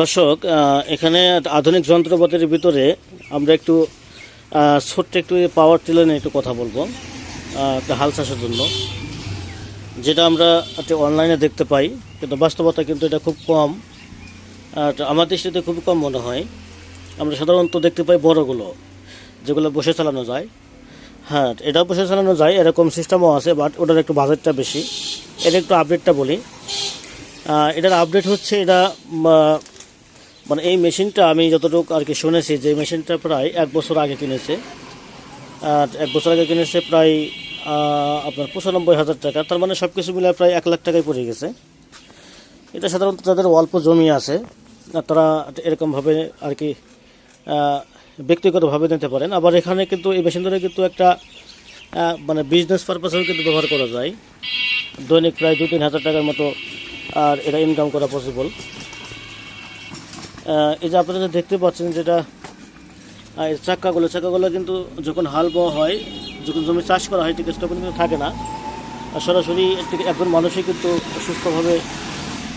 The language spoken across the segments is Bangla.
দর্শক এখানে আধুনিক যন্ত্রপাতির ভিতরে আমরা একটু ছোট্ট একটু পাওয়ার টিলার নিয়ে একটু কথা বলব একটা হাল চাষের জন্য। যেটা আমরা একটা অনলাইনে দেখতে পাই, কিন্তু বাস্তবতা কিন্তু এটা খুব কম। আমার দৃষ্টিতে খুব কম মনে হয়। আমরা সাধারণত দেখতে পাই বড়গুলো, যেগুলো বসে চালানো যায়। হ্যাঁ এটা বসে চালানো যায়, এরকম সিস্টেমও আছে বাট ওটার একটু বাজেটটা বেশি। এটা একটু আপডেটটা বলি। এটার আপডেট হচ্ছে, এটা মানে এই মেশিনটা আমি যতটুকু আর কি শুনেছি যে মেশিনটা প্রায় এক বছর আগে কিনেছে। আর এক বছর আগে কিনেছে প্রায় আপনার পঁচানব্বই হাজার টাকা। তার মানে সব কিছু মিলে প্রায় এক লাখ টাকায় পড়ে গেছে। এটা সাধারণত যাদের অল্প জমি আছে তারা এরকমভাবে আর কি ব্যক্তিগতভাবে নিতে পারেন। আবার এখানে কিন্তু এই মেশিন ধরে কিন্তু একটা মানে বিজনেস পারপাসেও কিন্তু ব্যবহার করা যায়। দৈনিক প্রায় দু তিন হাজার টাকার মতো আর এটা ইনকাম করা পসিবল এই যে আপনারা দেখতে পাচ্ছেন যেটা চাক্কাগুলো চাক্কাগুলো কিন্তু যখন হাল বোয়া হয়, যখন জমি চাষ করা হয়, ঠিক তখন কিন্তু থাকে না। সরাসরি একজন মানুষই কিন্তু সুস্থভাবে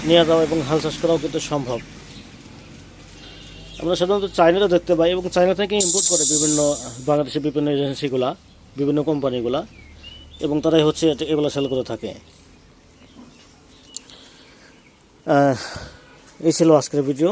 নিয়ে যাওয়া এবং হাল চাষ করাও কিন্তু সম্ভব। আমরা সাধারণত চায়নাটা দেখতে পাই এবং চায়না থেকে ইম্পোর্ট করে বিভিন্ন বাংলাদেশের বিভিন্ন এজেন্সিগুলা বিভিন্ন কোম্পানিগুলা এবং তারাই হচ্ছে এগুলো সেল করে থাকে। এই ছিল আজকের ভিডিও